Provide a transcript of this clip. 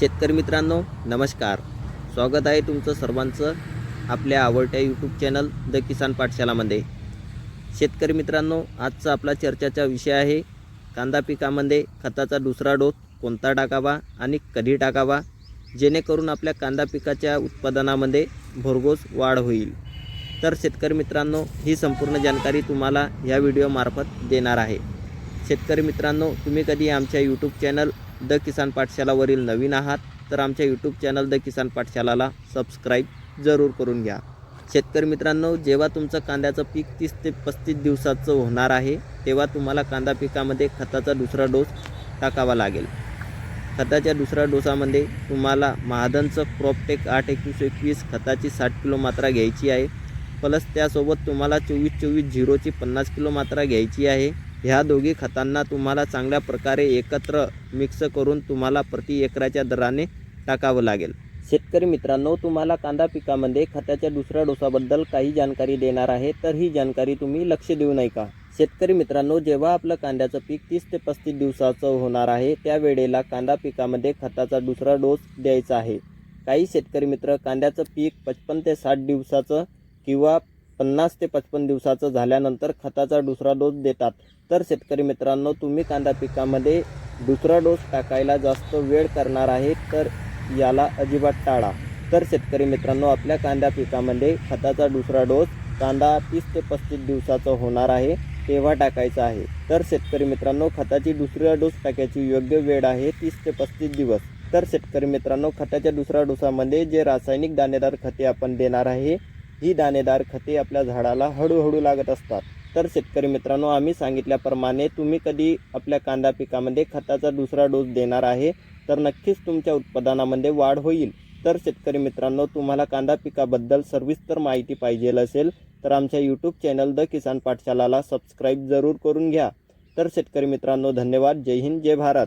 शेतकरी मित्रांनो नमस्कार. स्वागत आहे तुमचं सर्वांचं आपल्या आवडत्या यूट्यूब चॅनल द किसान पाठशालामध्ये शेतकरी मित्रांनो आजचा आपला चर्चेचा विषय आहे कांदा पिकामध्ये खताचा दुसरा डोस कोणता टाकावा आणि कधी टाकावा जेणेकरून आपल्या कांदा पिकाच्या उत्पादनामध्ये भरघोस वाढ होईल. तर शेतकरी मित्रांनो ही संपूर्ण जानकारी तुम्हाला या व्हिडिओमार्फत देणार आहे. शेतकरी मित्रांनो तुम्ही कधी आमच्या यूट्यूब चॅनल द किसान पाठशालावरील नवीन आहात तर आमच्या यूट्यूब चॅनल द किसान पाठशालाला सबस्क्राईब जरूर करून घ्या. शेतकरी मित्रांनो जेव्हा तुमचं कांद्याचं पीक तीस ते पस्तीस दिवसाचं होणार आहे तेव्हा तुम्हाला कांदा पिकामध्ये खताचा दुसरा डोस टाकावा लागेल. खताच्या दुसऱ्या डोसामध्ये तुम्हाला महादनचं क्रॉपटेक आठ एकवीस एकवीस खताची साठ किलो मात्रा घ्यायची आहे प्लस त्यासोबत तुम्हाला चोवीस चोवीस झिरोची पन्नास किलो मात्रा घ्यायची आहे. ह्या दोघी खतांना तुम्हाला चांगल्या प्रकारे एकत्र मिक्स करून तुम्हाला प्रति एकराच्या दराने टाकावं लागेल. शेतकरी मित्रांनो तुम्हाला कांदा पिकामध्ये खताच्या दुसऱ्या डोसाबद्दल काही जानकारी देणार आहे तर ही जानकारी तुम्ही लक्ष देऊ नये का? शेतकरी मित्रांनो जेव्हा आपलं कांद्याचं पीक तीस ते पस्तीस दिवसाचं होणार आहे त्यावेळेला कांदा पिकामध्ये खताचा दुसरा डोस द्यायचा आहे. काही शेतकरी मित्र कांद्याचं पीक पचपन ते साठ दिवसाचं किंवा पन्नास ते पचपन दिवसाचं झाल्यानंतर खताचा दुसरा डोस देतात. तर शेतकरी मित्रांनो तुम्ही कांदा पिकामध्ये दुसरा डोस टाकायला जास्त वेळ करणार आहे तर याला अजिबात टाळा. तर शेतकरी मित्रांनो आपल्या कांदा पिकामध्ये खताचा दुसरा डोस कांदा तीस ते पस्तीस दिवसाचं होणार आहे तेव्हा टाकायचा आहे. तर शेतकरी मित्रांनो खताची दुसरा डोस टाकायची योग्य वेळ आहे तीस ते पस्तीस दिवस. तर शेतकरी मित्रांनो खताच्या दुसऱ्या डोसामध्ये जे रासायनिक दाणेदार खते आपण देणार आहे ही दाणेदार खते आपल्या झाडाला हळूहळू लागत असतात. तर शेतकरी मित्रांनो आम्ही सांगितल्याप्रमाणे तुम्ही कधी आपल्या कांदा पिकामध्ये खताचा दुसरा डोस देणार आहे तर नक्कीच तुमच्या उत्पादनामध्ये वाढ होईल. तर शेतकरी मित्रांनो तुम्हाला कांदा पिकाबद्दल सविस्तर माहिती पाहिजे असेल तर आमच्या यूट्यूब चॅनल द किसान पाठशालाला सबस्क्राईब जरूर करून घ्या. तर शेतकरी मित्रांनो धन्यवाद. जय हिंद जय भारत.